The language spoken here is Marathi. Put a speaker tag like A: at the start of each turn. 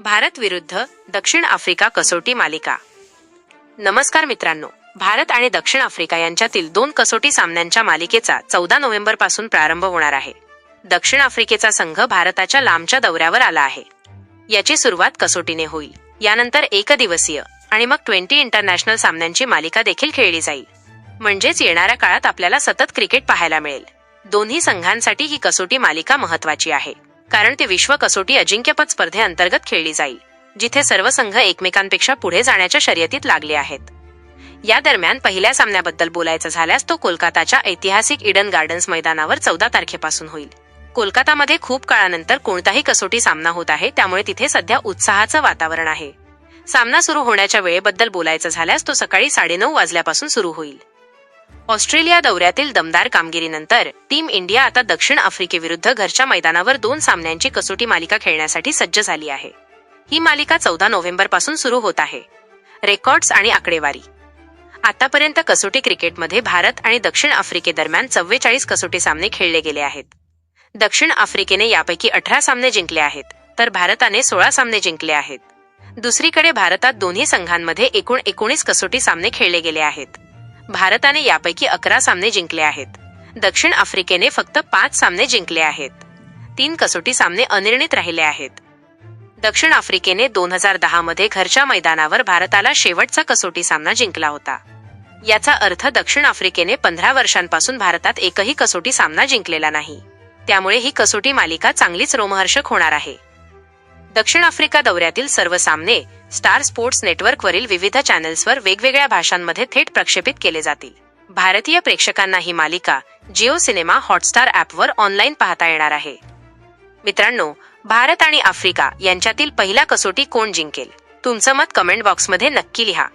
A: भारत विरुद्ध दक्षिण आफ्रिका कसोटी मालिका. नमस्कार मित्रांनो भारत आणि दक्षिण आफ्रिका यांच्यातील दोन कसोटी सामन्यांच्या मालिकेचा चौदा नोव्हेंबरपासून प्रारंभ होणार आहे. दक्षिण आफ्रिकेचा संघ भारताच्या लांबच्या दौऱ्यावर आला आहे. याची सुरुवात कसोटीने होईल. यानंतर एकदिवसीय आणि मग ट्वेंटी इंटरनॅशनल सामन्यांची मालिका देखील खेळली जाईल. म्हणजेच येणाऱ्या काळात आपल्याला सतत क्रिकेट पाहायला मिळेल. दोन्ही संघांसाठी ही कसोटी मालिका महत्वाची आहे. कारण ती विश्व कसोटी अजिंक्यपद स्पर्धेअंतर्गत खेळली जाईल जिथे सर्व संघ एकमेकांपेक्षा पुढे जाण्याच्या शर्यतीत लागले आहेत. या दरम्यान पहिल्या सामन्याबद्दल बोलायचं झाल्यास तो कोलकाताच्या ऐतिहासिक इडन गार्डन्स मैदानावर चौदा तारखेपासून होईल. कोलकातामध्ये खूप काळानंतर कोणताही कसोटी सामना होत आहे त्यामुळे तिथे सध्या उत्साहाचं वातावरण आहे. सामना सुरू होण्याच्या वेळेबद्दल बोलायचं झाल्यास तो सकाळी साडेनऊ वाजल्यापासून सुरू होईल. ऑस्ट्रेलिया दौऱ्यातील दमदार कामगिरीनंतर टीम इंडिया आता दक्षिण आफ्रिकेविरुद्ध घरच्या मैदानावर दोन सामन्यांची कसोटी मालिका खेळण्यासाठी सज्ज झाली आहे. ही मालिका चौदा नोव्हेंबरपासून सुरू होत आहे. रेकॉर्ड्स आणि आकडेवारी. आतापर्यंत कसोटी क्रिकेटमध्ये भारत आणि दक्षिण आफ्रिकेदरम्यान चव्वेचाळीस कसोटी सामने खेळले गेले आहेत. दक्षिण आफ्रिकेने यापैकी अठरा सामने जिंकले आहेत तर भारताने सोळा सामने जिंकले आहेत. दुसरीकडे भारतात दोन्ही संघांमध्ये एकूण एकोणीस कसोटी सामने खेळले गेले आहेत. भारताने यापैकी अकरा सामने जिंकले आहेत. दक्षिण आफ्रिकेने फक्त पाच सामने जिंकले आहेत. तीन कसोटी सामने अनिर्णित राहिले आहेत. दक्षिण आफ्रिकेने दोन हजार दहा मध्ये घरच्या मैदानावर भारताला शेवटचा कसोटी सामना जिंकला होता. याचा अर्थ दक्षिण आफ्रिकेने पंधरा वर्षांपासून भारतात एकही कसोटी सामना जिंकलेला नाही. त्यामुळे ही कसोटी मालिका चांगलीच रोमहर्षक होणार आहे. दक्षिण आफ्रिका दौऱ्यातील सर्व सामने स्टार स्पोर्ट्स नेटवर्कवरील विविध चॅनेल्सवर वेगवेगळ्या भाषांमध्ये थेट प्रक्षेपित केले जातील. भारतीय प्रेक्षकांना ही मालिका जिओ सिनेमा हॉटस्टार ॲपवर ऑनलाईन पाहता येणार आहे. मित्रांनो भारत आणि आफ्रिका यांच्यातील पहिला कसोटी कोण जिंकेल? तुमचं मत कमेंट बॉक्समध्ये नक्की लिहा.